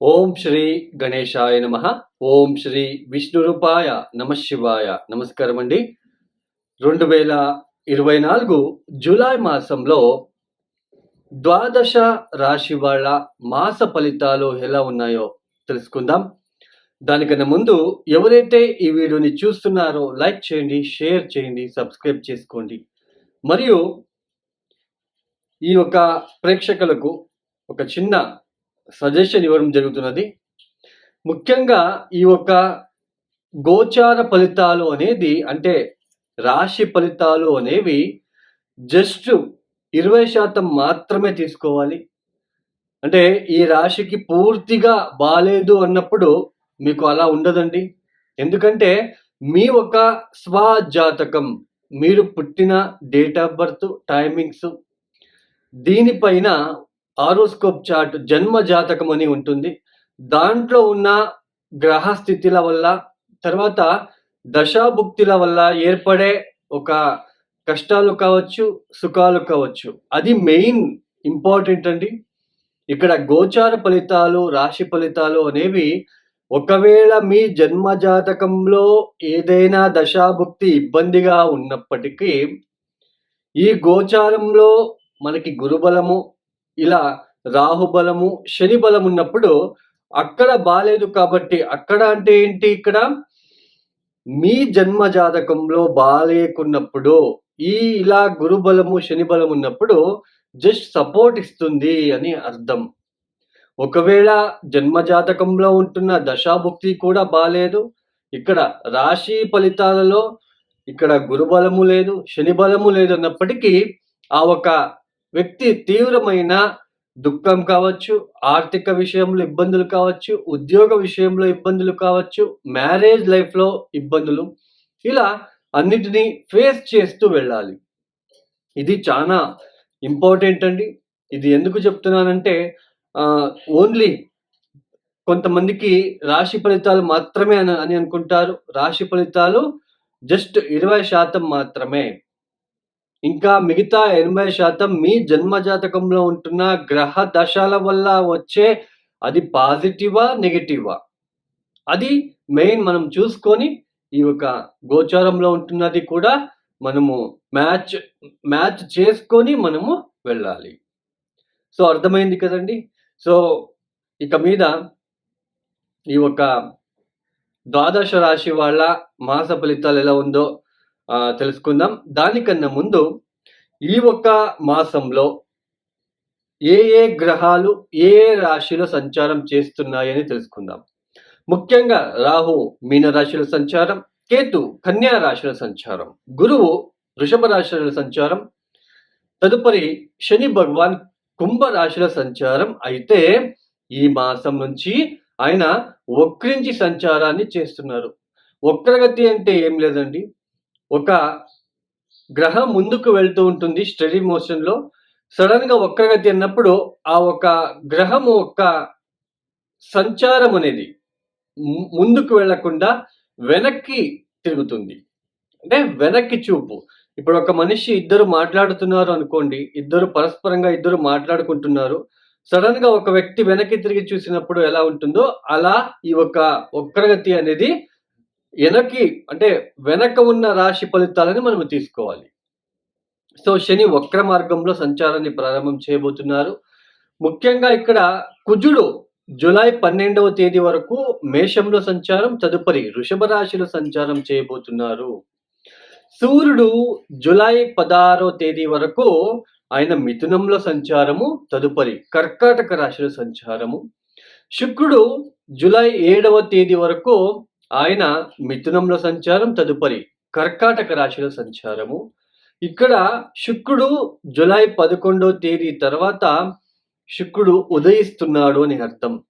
ఓం శ్రీ గణేశాయ నమ. ఓం శ్రీ విష్ణురూపాయ నమ శివాయ. నమస్కారం అండి రెండు వేల ఇరవై నాలుగు జూలై మాసంలో ద్వాదశ రాశి వాళ్ళ మాస ఫలితాలు ఎలా ఉన్నాయో తెలుసుకుందాం. దానికన్నా ముందు ఎవరైతే ఈ వీడియోని చూస్తున్నారో లైక్ చేయండి షేర్ చేయండి సబ్స్క్రైబ్ చేసుకోండి. మరియు ఈ యొక్క ప్రేక్షకులకు ఒక చిన్న సజెషన్ ఇవ్వడం జరుగుతున్నది. ముఖ్యంగా ఈ యొక్క గోచార ఫలితాలు అనేది అంటే రాశి ఫలితాలు అనేవి జస్ట్ ఇరవై శాతం మాత్రమే తీసుకోవాలి. అంటే ఈ రాశికి పూర్తిగా బాలేదు అన్నప్పుడు మీకు అలా ఉండదండి. ఎందుకంటే మీ ఒక స్వజాతకం మీరు పుట్టిన డేట్ ఆఫ్ బర్త్ టైమింగ్స్ దీనిపైన ఆరోస్కోప్ చార్ట్ జన్మ జాతకం అని ఉంటుంది. దాంట్లో ఉన్న గ్రహ స్థితిల వల్ల తర్వాత దశాభుక్తిల వల్ల ఏర్పడే ఒక కష్టాలు కావచ్చు సుఖాలు కావచ్చు. అది మెయిన్ ఇంపార్టెంట్ అండి. ఇక్కడ గోచార ఫలితాలు రాశి ఫలితాలు అనేవి ఒకవేళ మీ జన్మ జాతకంలో ఏదైనా దశాభుక్తి ఇబ్బందిగా ఉన్నప్పటికీ ఈ గోచారంలో మనకి గురుబలము ఇలా రాహుబలము శని బలం ఉన్నప్పుడు అక్కడ బాలేదు కాబట్టి అక్కడ అంటే ఏంటి ఇక్కడ? మీ జన్మ జాతకంలో బాలేకున్నప్పుడు ఈ ఇలా గురుబలము శని బలం ఉన్నప్పుడు జస్ట్ సపోర్ట్ ఇస్తుంది అని అర్థం. ఒకవేళ జన్మ జాతకంలో ఉంటున్న దశాభుక్తి కూడా బాలేదు ఇక్కడ రాశి ఫలితాలలో ఇక్కడ గురుబలము లేదు శని బలము లేదు అన్నప్పటికీ ఆ ఒక వ్యక్తి తీవ్రమైన దుఃఖం కావచ్చు ఆర్థిక విషయంలో ఇబ్బందులు కావచ్చు ఉద్యోగ విషయంలో ఇబ్బందులు కావచ్చు మ్యారేజ్ లైఫ్లో ఇబ్బందులు ఇలా అన్నిటినీ ఫేస్ చేస్తూ వెళ్ళాలి. ఇది చాలా ఇంపార్టెంట్ అండి. ఇది ఎందుకు చెప్తున్నానంటే ఓన్లీ కొంతమందికి రాశి ఫలితాలు మాత్రమే అని అని అనుకుంటారు. రాశి ఫలితాలు జస్ట్ ఇరవై శాతం మాత్రమే. ఇంకా మిగతా ఎనభై శాతం మీ జన్మ జాతకంలో ఉంటున్న గ్రహ దశల వల్ల వచ్చే అది పాజిటివా నెగిటివా? అది మెయిన్ మనం చూసుకొని ఈ యొక్క గోచారంలో ఉంటున్నది కూడా మనము మ్యాచ్ మ్యాచ్ చేసుకొని మనము వెళ్ళాలి. సో అర్థమైంది కదండి? సో ఇక మీద ఈ యొక్క ద్వాదశ రాశి వాళ్ళ మాస ఫలితాలు ఎలా ఉందో తెలుసుకుందాం. దానికన్నా ముందు ఈ ఒక్క మాసంలో ఏ ఏ గ్రహాలు ఏ ఏ రాశిలో సంచారం చేస్తున్నాయని తెలుసుకుందాం. ముఖ్యంగా రాహు మీన రాశిలో సంచారం కేతు కన్యా రాశుల సంచారం గురువు వృషభ రాశుల సంచారం తదుపరి శని భగవాన్ కుంభ రాశుల సంచారం. అయితే ఈ మాసం నుంచి ఆయన వక్రించి సంచారాన్ని చేస్తున్నారు. వక్రగతి అంటే ఏం లేదండి. ఒక గ్రహం ముందుకు వెళ్తూ ఉంటుంది స్టడీ మోషన్లో సడన్గా వక్రగతి అన్నప్పుడు ఆ ఒక గ్రహము ఒక సంచారం అనేది ముందుకు వెళ్ళకుండా వెనక్కి తిరుగుతుంది. అంటే వెనక్కి చూపు. ఇప్పుడు ఒక మనిషి ఇద్దరు మాట్లాడుతున్నారు అనుకోండి ఇద్దరు పరస్పరంగా ఇద్దరు మాట్లాడుకుంటున్నారు. సడన్గా ఒక వ్యక్తి వెనక్కి తిరిగి చూసినప్పుడు ఎలా ఉంటుందో అలా ఈ ఒక వక్రగతి అనేది వెనక్కి అంటే వెనక ఉన్న రాశి ఫలితాలని మనం తీసుకోవాలి. సో శని వక్ర మార్గంలో సంచారాన్ని ప్రారంభం చేయబోతున్నారు. ముఖ్యంగా ఇక్కడ కుజుడు జూలై పన్నెండవ తేదీ వరకు మేషంలో సంచారం తదుపరి వృషభ రాశిలో సంచారం చేయబోతున్నారు. సూర్యుడు జూలై పదహారో తేదీ వరకు ఆయన మిథునంలో సంచారము తదుపరి కర్కాటక రాశిలో సంచారము. శుక్రుడు జూలై ఏడవ తేదీ వరకు ఆయన మిథునంలో సంచారం తదుపరి కర్కాటక రాశిలో సంచారము. ఇక్కడ శుక్రుడు జూలై పదకొండో తేదీ తర్వాత శుక్రుడు ఉదయిస్తున్నాడు అని అర్థం.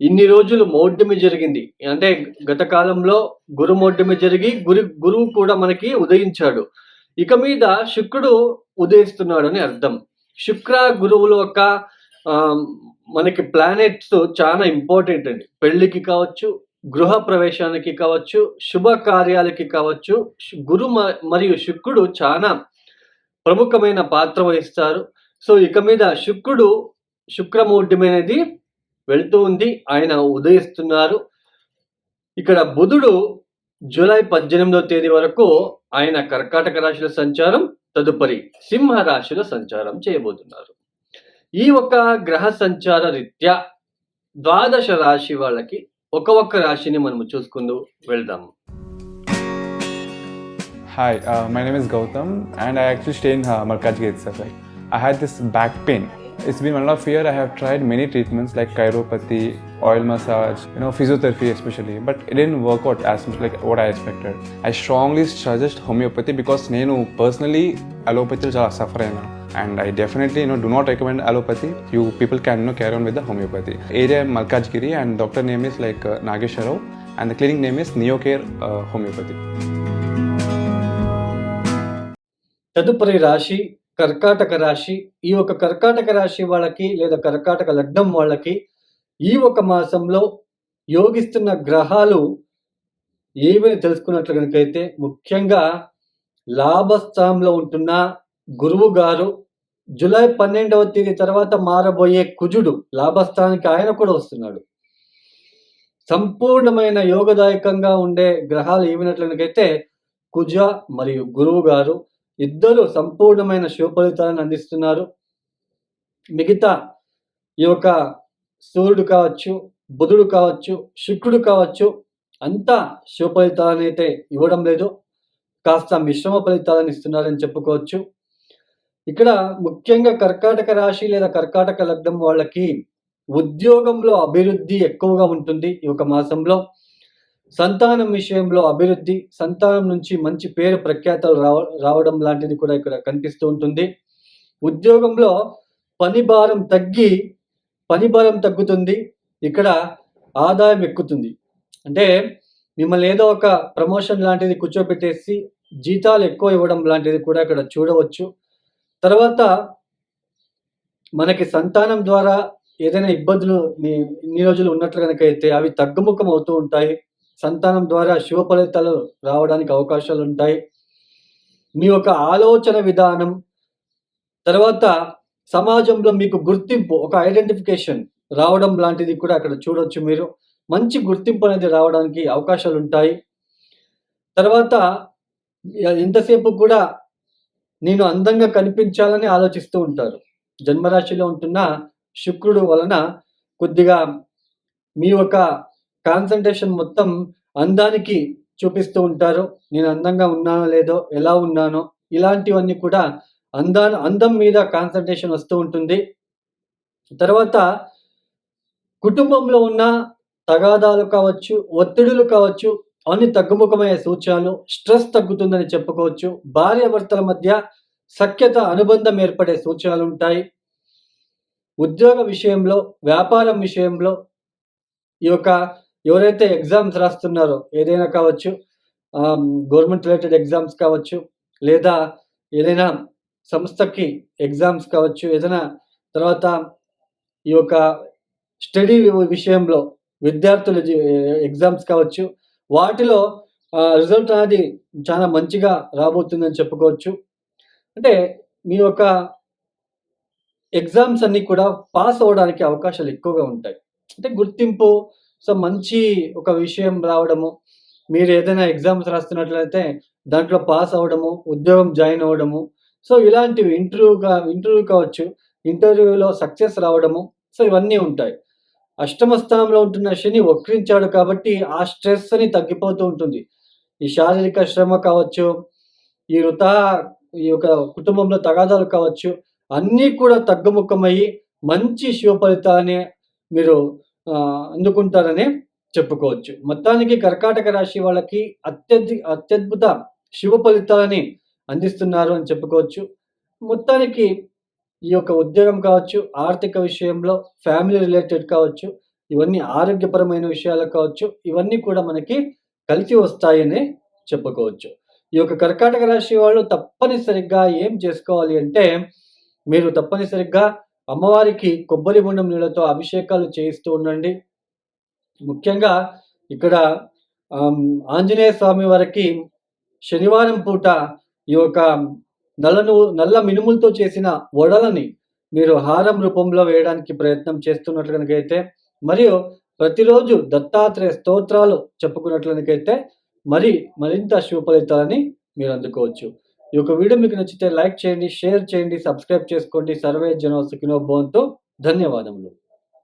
ఇన్ని రోజులు మౌఢ్యమి జరిగింది. అంటే గత కాలంలో గురు మౌఢ్యమి జరిగి గురు గురువు కూడా మనకి ఉదయించాడు. ఇక మీద శుక్రుడు ఉదయిస్తున్నాడు అని అర్థం. శుక్ర గురువుల యొక్క మనకి ప్లానెట్స్ చాలా ఇంపార్టెంట్ అండి. పెళ్ళికి కావచ్చు గృహ ప్రవేశానికి కావచ్చు శుభకార్యాలకి కావచ్చు గురు మ- మరియు శుక్రుడు చాలా ప్రముఖమైన పాత్ర వహిస్తారు. సో ఇక మీద శుక్రుడు శుక్రమౌఢ్యం అనేది వెళ్తూ ఉంది ఆయన ఉదయిస్తున్నారు. ఇక్కడ బుధుడు జూలై పద్దెనిమిదవ తేదీ వరకు ఆయన కర్కాటక రాశిలో సంచారం తదుపరి సింహ రాశిలో సంచారం చేయబోతున్నారు. ఈ ఒక గ్రహ సంచార రీత్యా ద్వాదశ రాశి వాళ్ళకి ఒక ఒక్క రాశిని మనం చూసుకుందూ వెళ్దాం. Hi my name is Gautam and I actually stay in Markaz gate sir I had this back pain it's been one of year I have tried many treatments like chiropathy oil massage you know physiotherapy especially but it in work out as much like what I expected I strongly suggest homeopathy because నేను personally అలోపతిలో చాలా suffer అయినా and I definitely no do not recommend allopathy you people can no carry on with the homeopathy area Malkajgiri and doctor name is like Nageswararao and the clinic name is neo care homeopathy తదుపరి రాశి కర్కాటక రాశి. ఈ ఒక కర్కాటక రాశి వాళ్ళకి లేదా కర్కాటక లగ్నం వాళ్ళకి ఈ ఒక మాసంలో యోగిస్తున్న గ్రహాలు ఏవని తెలుసుకున్నట్లు కనుకైతే ముఖ్యంగా లాభస్థానంలో ఉంటున్న గురువు గారు జూలై పన్నెండవ తేదీ తర్వాత మారబోయే కుజుడు లాభస్థానానికి ఆయన కూడా వస్తున్నాడు. సంపూర్ణమైన యోగదాయకంగా ఉండే గ్రహాలు ఏమినట్లయితే కుజ మరియు గురువు గారు ఇద్దరు సంపూర్ణమైన శుభ ఫలితాలను అందిస్తున్నారు. మిగతా ఈ యొక్క సూర్యుడు కావచ్చు బుధుడు కావచ్చు శుక్రుడు కావచ్చు అంతా శుభ ఫలితాలను అయితే ఇవ్వడం లేదు. కాస్త మిశ్రమ ఫలితాలను ఇస్తున్నారని చెప్పుకోవచ్చు. ఇక్కడ ముఖ్యంగా కర్కాటక రాశి లేదా కర్కాటక లగ్నం వాళ్ళకి ఉద్యోగంలో అభివృద్ధి ఎక్కువగా ఉంటుంది ఈ ఒక మాసంలో. సంతానం విషయంలో అభివృద్ధి సంతానం నుంచి మంచి పేరు ప్రఖ్యాతలు రావ రావడం లాంటిది కూడా ఇక్కడ కనిపిస్తూ ఉంటుంది. ఉద్యోగంలో పని భారం తగ్గి పని భారం తగ్గుతుంది ఇక్కడ ఆదాయం ఎక్కుతుంది. అంటే మిమ్మల్ని ఏదో ఒక ప్రమోషన్ లాంటిది కూర్చోబెట్టేసి జీతాలు ఎక్కువ ఇవ్వడం లాంటిది కూడా ఇక్కడ చూడవచ్చు. తర్వాత మనకి సంతానం ద్వారా ఏదైనా ఇబ్బందులు మీ ఇన్ని రోజులు ఉన్నట్లు కనుక అయితే అవి తగ్గుముఖం అవుతూ ఉంటాయి. సంతానం ద్వారా శుభ ఫలితాలు రావడానికి అవకాశాలు ఉంటాయి. మీ యొక్క ఆలోచన విధానం తర్వాత సమాజంలో మీకు గుర్తింపు ఒక ఐడెంటిఫికేషన్ రావడం లాంటిది కూడా అక్కడ చూడొచ్చు మీరు. మంచి గుర్తింపు అనేది రావడానికి అవకాశాలు ఉంటాయి. తర్వాత ఎంతసేపు కూడా నేను అందంగా కనిపించాలని ఆలోచిస్తూ ఉంటారు. జన్మరాశిలో ఉంటున్న శుక్రుడు వలన కొద్దిగా మీ యొక్క కాన్సన్ట్రేషన్ మొత్తం అందానికి చూపిస్తూ ఉంటారు. నేను అందంగా ఉన్నానో లేదో ఎలా ఉన్నానో ఇలాంటివన్నీ కూడా అందా అందం మీద కాన్సన్ట్రేషన్ వస్తూ ఉంటుంది. తర్వాత కుటుంబంలో ఉన్న తగాదాలు కావచ్చు ఒత్తిడులు కావచ్చు అన్ని తగ్గుముఖమయ్యే సూచనలు స్ట్రెస్ తగ్గుతుందని చెప్పుకోవచ్చు. భార్యాభర్తల మధ్య సఖ్యత అనుబంధం ఏర్పడే సూచనలు ఉంటాయి ఉద్యోగ విషయంలో వ్యాపారం విషయంలో ఈ యొక్క ఎవరైతే ఎగ్జామ్స్ రాస్తున్నారో ఏదైనా కావచ్చు గవర్నమెంట్ రిలేటెడ్ ఎగ్జామ్స్ కావచ్చు లేదా ఏదైనా సంస్థకి ఎగ్జామ్స్ కావచ్చు ఏదైనా తర్వాత ఈ యొక్క స్టడీ విషయంలో విద్యార్థుల ఎగ్జామ్స్ కావచ్చు వాటిలో రిజల్ట్ అనేది చాలా మంచిగా రాబోతుందని చెప్పుకోవచ్చు. అంటే మీ యొక్క ఎగ్జామ్స్ అన్నీ కూడా పాస్ అవ్వడానికి అవకాశాలు ఎక్కువగా ఉంటాయి. అంటే గుర్తింపు సో మంచి ఒక విషయం రావడము మీరు ఏదైనా ఎగ్జామ్స్ రాస్తున్నట్లయితే దాంట్లో పాస్ అవ్వడము ఉద్యోగం జాయిన్ అవ్వడము సో ఇలాంటివి ఇంటర్వ్యూగా ఇంటర్వ్యూ కావచ్చు ఇంటర్వ్యూలో సక్సెస్ రావడము సో ఇవన్నీ ఉంటాయి. అష్టమ స్థానంలో ఉంటున్న శని వక్రించాడు కాబట్టి ఆ స్ట్రెస్ అని తగ్గిపోతూ ఉంటుంది. ఈ శారీరక శ్రమ కావచ్చు ఈ వృత ఈ యొక్క కుటుంబంలో తగాదాలు కావచ్చు అన్నీ కూడా తగ్గుముఖమయ్యి మంచి శివ ఫలితాన్ని మీరు అందుకుంటారని చెప్పుకోవచ్చు. మొత్తానికి కర్కాటక రాశి వాళ్ళకి అత్యధి అత్యద్భుత శుభ ఫలితాలని అందిస్తున్నారు అని చెప్పుకోవచ్చు. మొత్తానికి ఈ యొక్క ఉద్యోగం కావచ్చు ఆర్థిక విషయంలో ఫ్యామిలీ రిలేటెడ్ కావచ్చు ఇవన్నీ ఆరోగ్యపరమైన విషయాలు కావచ్చు ఇవన్నీ కూడా మనకి కలిసి వస్తాయని చెప్పుకోవచ్చు. ఈ యొక్క కర్కాటక రాశి వాళ్ళు తప్పనిసరిగా ఏం చేసుకోవాలి అంటే మీరు తప్పనిసరిగా అమ్మవారికి కొబ్బరి గుండం నీళ్ళతో అభిషేకాలు చేయిస్తూ ఉండండి. ముఖ్యంగా ఇక్కడ ఆంజనేయ స్వామి వారికి శనివారం పూట ఈ యొక్క నల్లను నల్ల మినుములతో చేసిన వడలని మీరు హారం రూపంలో వేయడానికి ప్రయత్నం చేస్తున్నట్లు కనుకైతే మరియు ప్రతిరోజు దత్తాత్రేయ స్తోత్రాలు చెప్పుకున్నట్లనికైతే మరి మరింత శుభ ఫలితాలని మీరు అందుకోవచ్చు. ఈ యొక్క వీడియో మీకు నచ్చితే లైక్ చేయండి షేర్ చేయండి సబ్స్క్రైబ్ చేసుకోండి. సర్వే జనోసుకినో భవంతో. ధన్యవాదములు.